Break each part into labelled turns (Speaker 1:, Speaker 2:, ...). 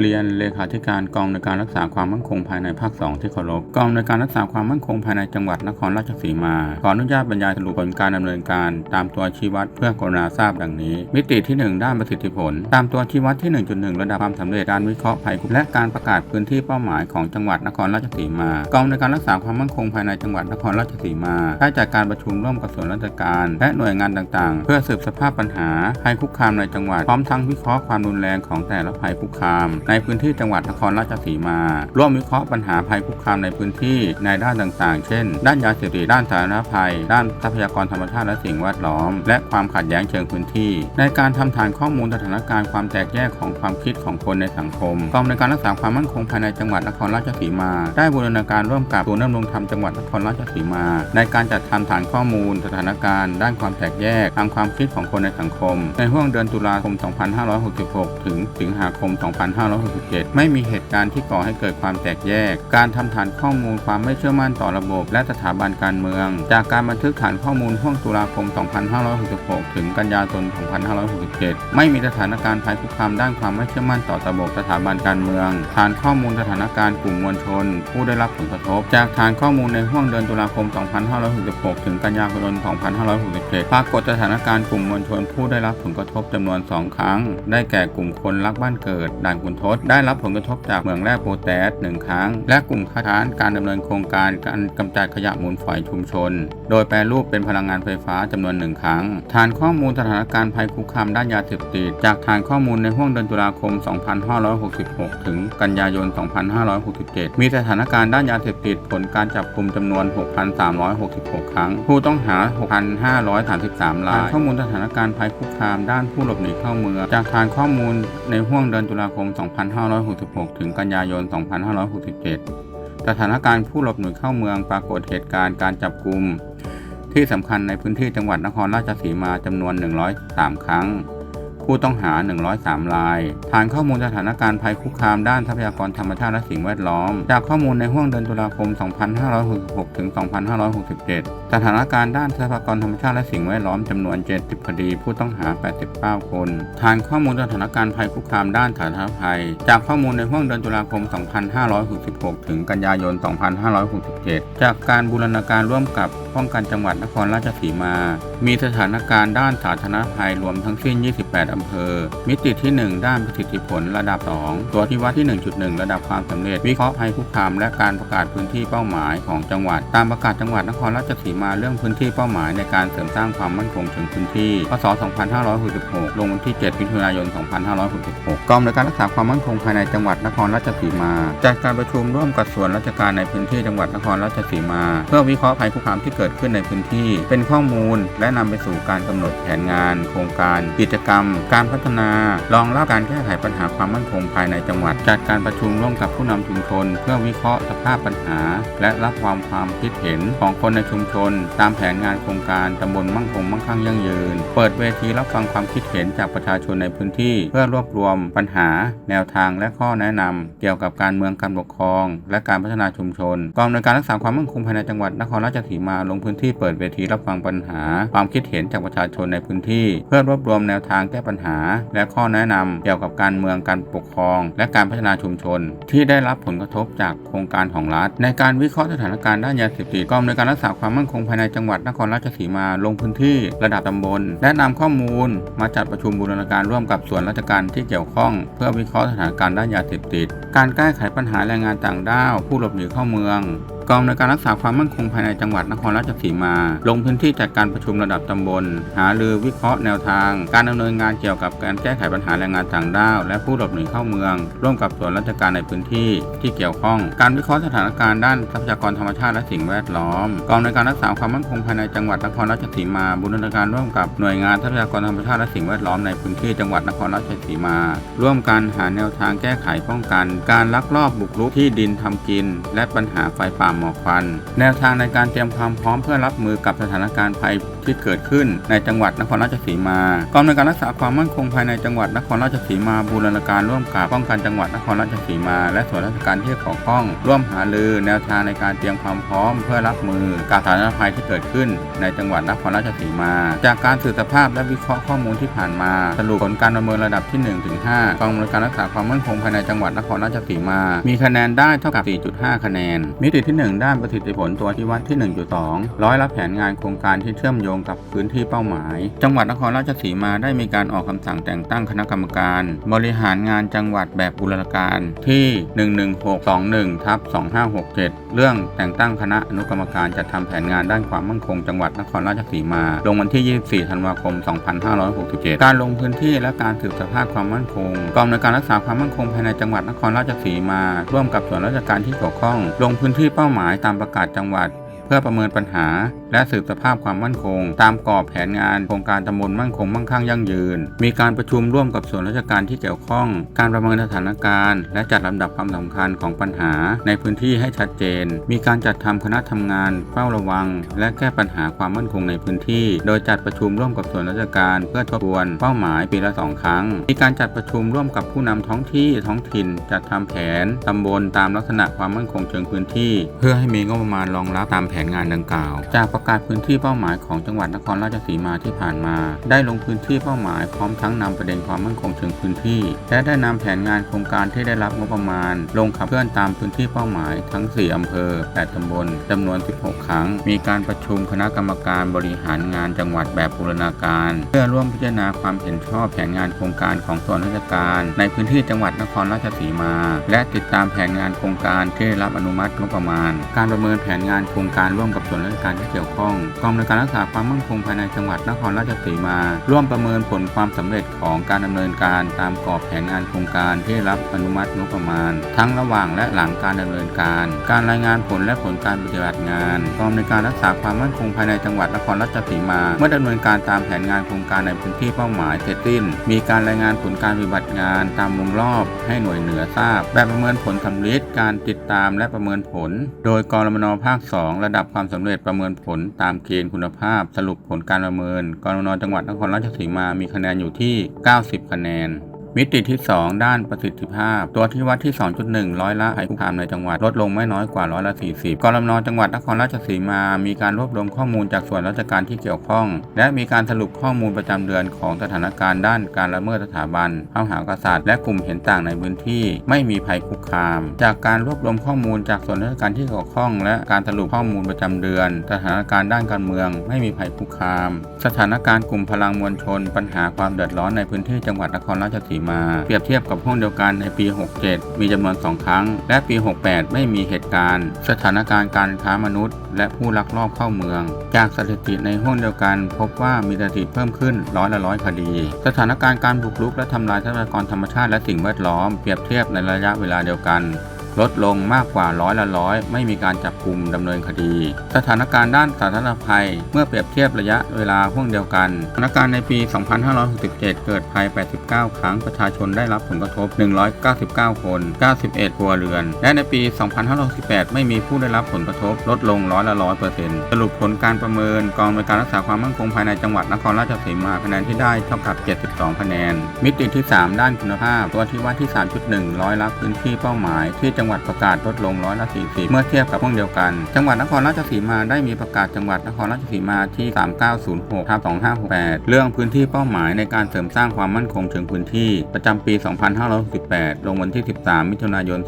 Speaker 1: เรียนเลขาธิการกองในการรักษาความมั่นคงภายในภาค 2 ที่เคารพกองในการรักษาความมั่นคงภายในจังหวัดนครราชสีมา ขออนุญาตบรรยายสรุปผลการดำเนินการ ตามตัวชี้วัดเพื่อกรณาทราบดังนี้ มิติที่ 1 ด้านประสิทธิผล ตามตัวชี้วัดที่ 1.1 ระดับความสำเร็จการวิเคราะห์ภัยคุกและการประกาศพื้นที่เป้าหมายของจังหวัดนครราชสีมา กองในการรักษาความมั่นคงภายในจังหวัดนครราชสีมาได้จัดการประชุมร่วมกับส่วนราชการ และหน่วยงานต่างๆ เพื่อสืบสภาพปัญหาภัยคุกคามในจังหวัดพร้อมทั้งวิเคราะห์ความรุนแรงของแต่ละภัยคุกคามในพื้นที่จังหวัดนครราชสีมา ร่วมวิเคราะห์ปัญหาภัยคุกคามในพื้นที่ในด้านต่างๆ เช่น ด้านยาเสพติดด้านสาธารณภัย ด้านทรัพยากรธรรมชาติและสิ่งแวดล้อม และความขัดแย้งเชิงพื้นที่ ในการทำฐานข้อมูลสถานการณ์ความแตกแยกของความคิดของคนในสังคมกองในการรักษาความมั่นคงภายในจังหวัดนครราชสีมา ได้บูรณาการร่วมกับศูนย์ดำรงธรรมจังหวัดนครราชสีมา ในการจัดทำฐานข้อมูล สถานการณ์ ด้านความแตกแยกทางความคิดของคนในสังคม ในห่วงเดือนตุลาคม 2566 ถึงสิงหาคม 25 2567 ไม่มีเหตุการณ์ที่ก่อให้เกิดความแตกแยก การทำฐานข้อมูลความไม่เชื่อมั่นต่อระบบและสถาบันการเมือง จากการบันทึกฐานข้อมูลห่วงตุลาคม 2566 ถึงกันยายน 2567 ไม่มีสถานการณ์ภัยคุกคามด้านความไม่เชื่อมั่นต่อระบบสถาบันการเมือง ฐานข้อมูลสถานการณ์กลุ่มมวลชน ผู้ได้รับผลกระทบ จากฐานข้อมูลในห่วงเดือนตุลาคม 2566 ถึงกันยายน 2567 ปรากฏสถานการณ์กลุ่มมวลชนผู้ได้รับผลกระทบจำนวน 2 ครั้ง ได้แก่กลุ่มคนรักบ้านเกิดด่านขุนทดได้รับผลกระทบจากเหมืองแร่โพแทสหนึ่งครั้ง และกลุ่มค้าค้านการดำเนินโครงการการกำจัดขยะมูลฝอยชุมชน โดยแปรรูปเป็นพลังงานไฟฟ้าจำนวนหนึ่งครั้ง ฐานข้อมูลสถานการณ์ภัยคุกคามด้านยาเสพติดจากฐานข้อมูลในห่วงเดือนตุลาคม 2566 ถึงกันยายน 2567 มีสถานการณ์ด้านยาเสพติดผลการจับกลุ่มจำนวน 6,366 ครั้ง ผู้ต้องหา 6,533 ราย ข้อมูลสถานการณ์ภัยคุกคามด้านผู้หลบหนีเข้าเมืองจากฐานข้อมูลในห่วงเดือนตุลาคม2566 ถึงกันยายน 2567 สถานการณ์ผู้หลบหนีเข้าเมืองปรากฏเหตุการณ์การจับกลุ่มที่สำคัญในพื้นที่จังหวัดนครราชสีมาจำนวน 103 ครั้ง ผู้ต้องหา 103 ราย ฐานข้อมูลสถานการณ์ภัยคุกคามด้านทรัพยากรธรรมชาติและสิ่งแวดล้อม จากข้อมูลในห่วงเดือนตุลาคม 2566 ถึง 2567 สถานการณ์ด้านทรัพยากรธรรมชาติและสิ่งแวดล้อมจำนวน 70 คดี ผู้ต้องหา 89 คน ฐานข้อมูลสถานการณ์ภัยคุกคามด้านสาธารณภัย จากข้อมูลในห่วงเดือนตุลาคม 2566 ถึงกันยายน 2567 จากการบูรณาการร่วมกับป้องกันจังหวัดนครราชสีมา มีสถานการณ์ด้านสาธารณภัยรวมทั้งสิ้น 28 อำเภอ มิติที่ 1 ด้านประสิทธิผลระดับ 2 ตัวที่วัดที่ 1.1 ระดับความสำเร็จ วิเคราะห์ภัยคุกคามและการประกาศพื้นที่เป้าหมายของจังหวัด ตามประกาศจังหวัดนครราชสีมาเรื่องพื้นที่เป้าหมายในการเสริมสร้างความมั่นคงเชิงพื้นที่ พศ 2566 ลงวันที่ 7 มิถุนายน 2566 กองในวยการรักษาความมั่นคงภายในจังหวัดนครราชสีมา จัดการประชุมร่วมกับส่วนราชการในพื้นที่จังหวัดนครราชสีมา เพื่อวิเคราะห์ภัยคุกคามที่เกิดขึ้นในพื้นที่ เป็นข้อมูล และนำไปสู่การกำหนดแผนงาน โครงการ กิจกรรม การพัฒนา รองรับการแก้ไขปัญหาความมั่นคงภายในจังหวัด จัดการประชุมร่วมกับผู้นำชุมชน เพื่อวิเคราะห์สภาพปัญหา และรับความความคิดเห็นของคนในชุมชนตามแผนงานโครงการตำบลมั่งคงมั่งคั่งยั่งยืน เปิดเวทีรับฟังความคิดเห็นจากประชาชนในพื้นที่เพื่อรวบรวมปัญหา แนวทางและข้อแนะนำเกี่ยวกับการเมืองการปกครอง และการพัฒนาชุมชนกองในวยการรักษาความมั่นคงภายในจังหวัดนครราชสีมาลงพื้นที่เปิดเวทีรับฟังปัญหา ความคิดเห็นจากประชาชนในพื้นที่ เพื่อรวบรวมแนวทางแก้ปัญหา และข้อแนะนำเกี่ยวกับการเมืองการปกครอง และการพัฒนาชุมชน ที่ได้รับผลกระทบจากโครงการของรัฐ ในการวิเคราะห์สถานการณ์ด้านยาเสพติดกองในวยการรักษาความมั่นคงงภายในจังหวัดนครราชสีมาลงพื้นที่ระดับตำบล และนำข้อมูลมาจัดประชุมบูรณาการร่วมกับส่วนราชการที่เกี่ยวข้อง เพื่อวิเคราะห์สถานการณ์ด้านยาเสพติด การแก้ไขปัญหาแรงงานต่างด้าว ผู้หลบหนีเข้าเมือง กองในการรักษาความมั่นคงภายในจังหวัดนครราชสีมา ลงพื้นที่จัดการประชุมระดับตำบล หารือวิเคราะห์แนวทาง การดำเนินงานเกี่ยวกับการแก้ไขปัญหาแรงงานต่างด้าว และผู้หลบหนีเข้าเมือง ร่วมกับส่วนราชการในพื้นที่ที่เกี่ยวข้อง การวิเคราะห์สถานการณ์ด้านทรัพยากรธรรมชาติและสิ่งแวดล้อม กองในการรักษาความมั่นคงภายในจังหวัดนครราชสีมาบูรณาการร่วมกับหน่วยงานทรัพยากรธรรมชาติและสิ่งแวดล้อมในพื้นที่จังหวัดนครราชสีมา ร่วมกันหาแนวทางแก้ไขป้องกัน การลักลอบบุกรุกที่ดินทำกิน และปัญหาไฟป่าหมอกควันแนวทางในการเตรียมความพร้อมเพื่อรับมือกับสถานการณ์ภัยที่เกิดขึ้นในจังหวัดนครราชสีมากองในวยการรักษาความมั่นคงภายในจังหวัดนครราชสีมาบูรณาการร่วมกับป้องกันจังหวัดนครราชสีมา และส่วนราชการที่เกี่ยวข้อง ร่วมหารือแนวทางในการเตรียมความพร้อม เพื่อรับมือกับสถานภัยที่เกิดขึ้น ในจังหวัดนครราชสีมา จากการสืบสภาพและวิเคราะห์ข้อมูลที่ผ่านมา สรุปผลการประเมินระดับที่1ถึง5กองอำนวยการรักษาความมั่นคงภายในจังหวัดนครราชสีมา มีคะแนนได้เท่ากับ 4.5 คะแนน มิติที่1 ด้านประสิทธิผลตัวชี้วัดที่ 1.2 ร้อยละแผนงานโครงการที่เชื่อมโยงกับพื้นที่เป้าหมาย จังหวัดนครราชสีมาได้มีการออกคำสั่งแต่งตั้งคณะกรรมการ บริหารงานจังหวัดแบบบูรณาการที่ 11621ทับ2567 เรื่องแต่งตั้งคณะอนุกรรมการจัดทำแผนงานด้านความมั่นคง จังหวัดนครราชสีมา ลงวันที่ 24 ธันวาคม 2567 การลงพื้นที่และการสืบสภาพความมั่นคงกองในวยการรักษาความมั่นคงภายในจังหวัดนครราชสีมา ร่วมกับส่วนราชการที่เกี่ยวข้อง ลงพื้นที่เป้าหมายตามประกาศจังหวัด เพื่อประเมินปัญหาและสืบสภาพความมั่นคง ตามกรอบแผนงานโครงการตำบลมั่นคงมั่งคั่งยั่งยืน มีการประชุมร่วมกับส่วนราชการที่เกี่ยวข้อง การประเมินสถานการณ์ และจัดลำดับความสำคัญของปัญหา ในพื้นที่ให้ชัดเจน มีการจัดทำคณะทำงานเฝ้าระวัง และแก้ปัญหาความมั่นคงในพื้นที่ โดยจัดประชุมร่วมกับส่วนราชการ เพื่อทบทวนเป้าหมายปีละสองครั้ง มีการจัดประชุมร่วมกับผู้นำท้องที่ท้องถิ่น จัดทำแผนตำบลตามลักษณะความมั่นคงเชิงพื้นที่ เพื่อให้มีงบประมาณรองรับตามแผนงานดังกล่าว จากประกาศพื้นที่เป้าหมายของจังหวัดนครราชสีมาที่ผ่านมา ได้ลงพื้นที่เป้าหมายพร้อมทั้งนำประเด็นความมั่นคงเชิงพื้นที่ และได้นำแผนงานโครงการที่ได้รับงบประมาณ ลงขับเคลื่อนตามพื้นที่เป้าหมายทั้ง 4อำเภอ 8ตำบลจำนวน 16 ครั้ง มีการประชุมคณะกรรมการบริหารงานจังหวัดแบบบูรณาการ เพื่อร่วมพิจารณาความเห็นชอบแผนงานโครงการของส่วนราชการ ในพื้นที่จังหวัดนครราชสีมา และติดตามแผนงานโครงการที่ได้รับอนุมัติงบประมาณ การประเมินแผนงานโครงการร่วมกับส่วนราชการที่เกี่ยวข้องกองในวยการรักษาความมั่นคงภายในจังหวัดนครราชสีมา ร่วมประเมินผลความสำเร็จของการดำเนินการตามกรอบแผนงานโครงการที่รับอนุมัติงบประมาณ ทั้งระหว่างและหลังการดำเนินการ การรายงานผลและผลการปฏิบัติงานกองในวยการรักษาความมั่นคงภายในจังหวัดนครราชสีมา เมื่อดำเนินการตามแผนงานโครงการในพื้นที่เป้าหมายเสร็จสิ้น มีการรายงานผลการปฏิบัติงานตามวงรอบให้หน่วยเหนือทราบ แบบประเมินผลสำเลิดการติดตามและประเมินผล โดยกรมนภาค 2 ระดับความสำเร็จประเมินผลตามเกณฑ์คุณภาพ สรุปผลการประเมินกรมนจังหวัดนครราชสีมามีคะแนนอยู่ที่ 90 คะแนน มิติที่ 2 ด้านประสิทธิภาพ ตัวที่วัดที่ 2.1 ร้อยละภัยคุกคามในจังหวัดลดลงไม่น้อยกว่าร้อยละ 40กรมนจังหวัดนครราชสีมา มีการรวบรวมข้อมูลจากส่วนราชการที่เกี่ยวข้อง และมีการสรุปข้อมูลประจำเดือนของสถานการณ์ด้านการละเมิดสถาบันพระมหากษัตริย์และกลุ่มเห็นต่างในพื้นที่ไม่มีภัยคุกคาม จากการรวบรวมข้อมูลจากส่วนราชการที่เกี่ยวข้อง และการสรุปข้อมูลประจำเดือน สถานการณ์ด้านการเมือง ไม่มีภัยคุกคาม สถานการณ์กลุ่มพลังมวลชน ปัญหาความเดือดร้อนในพื้นที่จังหวัดนครราชสีมาเปรียบเทียบกับห้องเดียวกันในปี 67 มีจำนวน 2 ครั้ง และปี 68 ไม่มีเหตุการณ์ สถานการณ์การค้ามนุษย์ และผู้ลักลอบเข้าเมือง จากสถิติในห้องเดียวกัน พบว่ามีสถิติเพิ่มขึ้นร้อยละร้อยคดี สถานการณ์การบุกรุกและทำลายทรัพยากรธรรมชาติและสิ่งแวดล้อมเปรียบเทียบในระยะเวลาเดียวกัน ลดลงมากกว่าร้อยละร้อยไม่มีการจับกลุ่มดำเนินคดี สถานการณ์ด้านสาธารณภัย เมื่อเปรียบเทียบระยะเวลาห่วงเดียวกันสถานการณ์ในปี 2567 เกิดภัย 89 ครั้งประชาชนได้รับผลกระทบ 199 คน 91 ครัวเรือน และในปี 2568 ไม่มีผู้ได้รับผลกระทบ ลดลงร้อยละร้อยเปอร์เซ็นต์สรุปผลการประเมินกองในวยการรักษาความมั่นคงภายในจังหวัดนครราชสีมาคะแนนที่ได้เท่ากับ 72 คะแนน มิติที่ 3 ด้านคุณภาพ ตัวที่วัดที่ 3.1 ร้อยละพื้นที่เป้าหมายที่จังังหวัดประกาศลดลงร้อยละ40 เมื่อเทียบกับห้องเดียวกัน จังหวัดนครราชสีมาได้มีประกาศจังหวัดนครราชสีมาที่ 3906ทับ2568 เรื่องพื้นที่เป้าหมายในการเสริมสร้างความมั่นคงเชิงพื้นที่ ประจำปี 2568 ลงวันที่ 13 มิถุนายน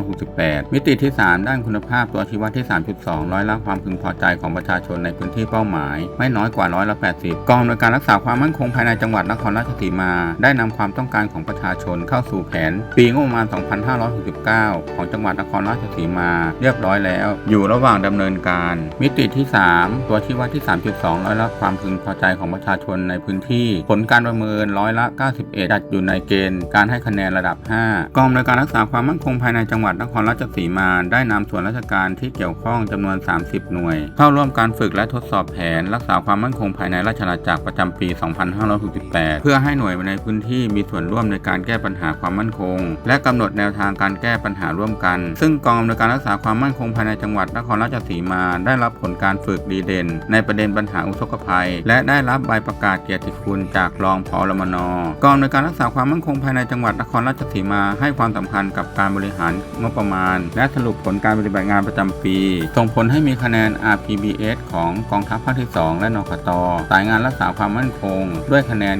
Speaker 1: 2568 มิติที่ 3 ด้านคุณภาพตัวชี้วัดที่ 3.2 ร้อยละความพึงพอใจของประชาชนในพื้นที่เป้าหมาย ไม่น้อยกว่าร้อยละ80 กองอำนวยการรักษาความมั่นคงภายในจังหวัดนครราชสีมา ได้นำความต้องการของประชาชนเข้าสู่แผน ปีงบประมาณ 2569ของจังหวัดนครราชสีมาเรียบร้อยแล้ว อยู่ระหว่างดำเนินการ มิติที่ 3 ตัวชี้วัดที่ 3.2 ร้อยละความพึงพอใจของประชาชนในพื้นที่ ผลการประเมินร้อยละ 91จัดอยู่ในเกณฑ์การให้คะแนนระดับ 5 กองอำนวยการรักษาความมั่นคงภายในจังหวัดนครราชสีมา ได้นำส่วนราชการที่เกี่ยวข้องจำนวน 30 หน่วย เข้าร่วมการฝึกและทดสอบแผน รักษาความมั่นคงภายในราชอาณาจักรประจำปี 2568 เพื่อให้หน่วยในพื้นที่มีส่วนร่วมในการแก้ปัญหาความมั่นคง และกำหนดแนวทางการแก้ปัญหาร่วมกัน ซึ่งกองอำนวยการรักษาความมั่นคงภายในจังหวัดนครราชสีมา ได้รับผลการฝึกดีเด่น ในประเด็นปัญหาอุทกภัย และได้รับใบประกาศเกียรติคุณจากรองผอรมนกองอำนวยการรักษาความมั่นคงภายในจังหวัดนครราชสีมา ให้ความสำคัญกับการบริหารงบประมาณ และสรุปผลการปฏิบัติงานประจำปีส่งผลให้มีคะแนน RPBS ของกองทัพภาคที่ 2 และนคตสายงานรักษาความมั่นคง ด้วยคะแนน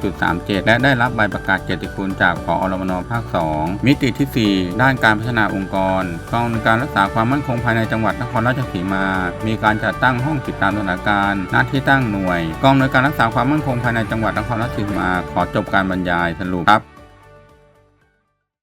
Speaker 1: 93.37 และได้รับใบประกาศเกียรติคุณจากผอรมนภาค 2 มิติที่ 4 ด้านการพัฒนาองค์กรกองการรักษาความมั่นคงภายในจังหวัดนครราชสีมา มีการจัดตั้งห้องติดตามสถานการณ์หน้าที่ตั้งหน่วย กองหน่วยการรักษาความมั่นคงภายในจังหวัดนครราชสีมา ขอจบการบรรยายสรุปครับ